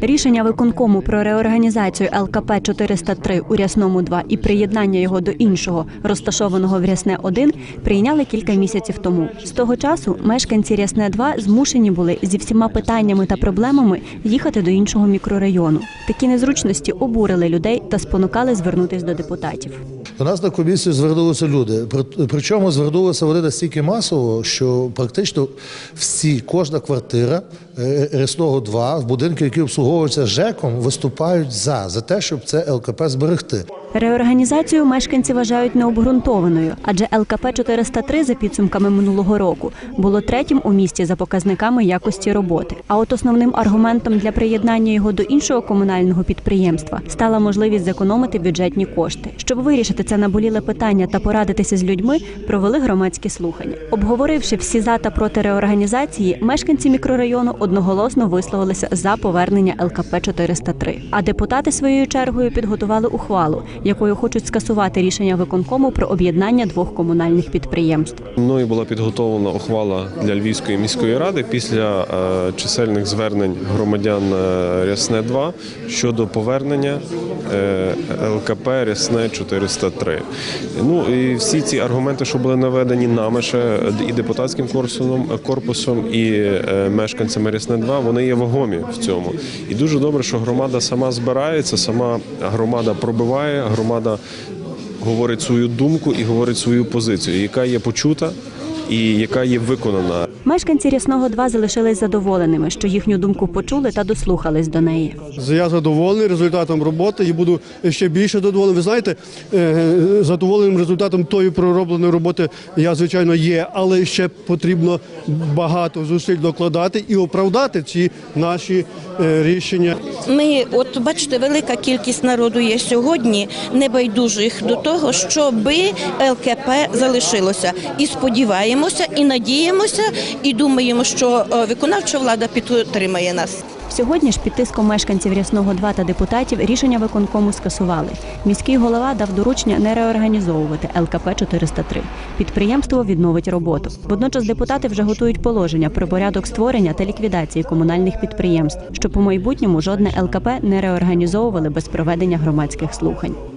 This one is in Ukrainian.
Рішення виконкому про реорганізацію ЛКП 403 у Рясному 2 і приєднання його до іншого, розташованого в Рясне 1, прийняли кілька місяців тому. З того часу мешканці Рясне 2 змушені були зі всіма питаннями та проблемами їхати до іншого мікрорайону. Такі незручності обурили людей та спонукали звернутись до депутатів. До нас на комісію звернулися люди. При- Причому звернулися вони настільки масово, що практично всі, кожна квартира е, Рясного 2 в будинку, які обслуговуються ЖЕКом, виступають за, за те, щоб це ЛКП зберегти. Реорганізацію мешканці вважають необґрунтованою, адже ЛКП 403 за підсумками минулого року було третім у місті за показниками якості роботи. А от основним аргументом для приєднання його до іншого комунального підприємства стала можливість зекономити бюджетні кошти. Щоб вирішити це наболіле питання та порадитися з людьми, провели громадські слухання. Обговоривши всі за та проти реорганізації, мешканці мікрорайону одноголосно висловилися за повернення ЛКП 403. А депутати своєю чергою підготували ухвалу, якою хочуть скасувати рішення виконкому про об'єднання двох комунальних підприємств. Мною була підготовлена ухвала для Львівської міської ради після е, чисельних звернень громадян е, Рясне 2 щодо повернення е, ЛКП Рясне 403. Ну і всі ці аргументи, що були наведені нами ще і депутатським корпусом, корпусом, і мешканцями Рясне 2, вони є вагомі в цьому. І дуже добре, що громада сама збирається, сама громада пробиває, громада говорить свою думку і говорить свою позицію, яка є почута і яка є виконана. Мешканці Рясного 2 залишились задоволеними, що їхню думку почули та дослухались до неї. Я задоволений результатом роботи і буду ще більше задоволений. Ви знаєте, е, задоволеним результатом тої проробленої роботи я звичайно є, але ще потрібно багато зусиль докладати і оправдати ці наші е, рішення. Ми, от бачите, велика кількість народу є сьогодні, небайдужих до того, щоби ЛКП залишилося. І сподіваємося, і надіємося, і думаємо, що е, виконавча влада підтримає нас. Сьогодні ж під тиском мешканців Рясного 2 та депутатів рішення виконкому скасували. Міський голова дав доручення не реорганізовувати ЛКП 403. Підприємство відновить роботу. Водночас депутати вже готують положення про порядок створення та ліквідації комунальних підприємств, щоб у майбутньому жодне ЛКП не реорганізовували без проведення громадських слухань.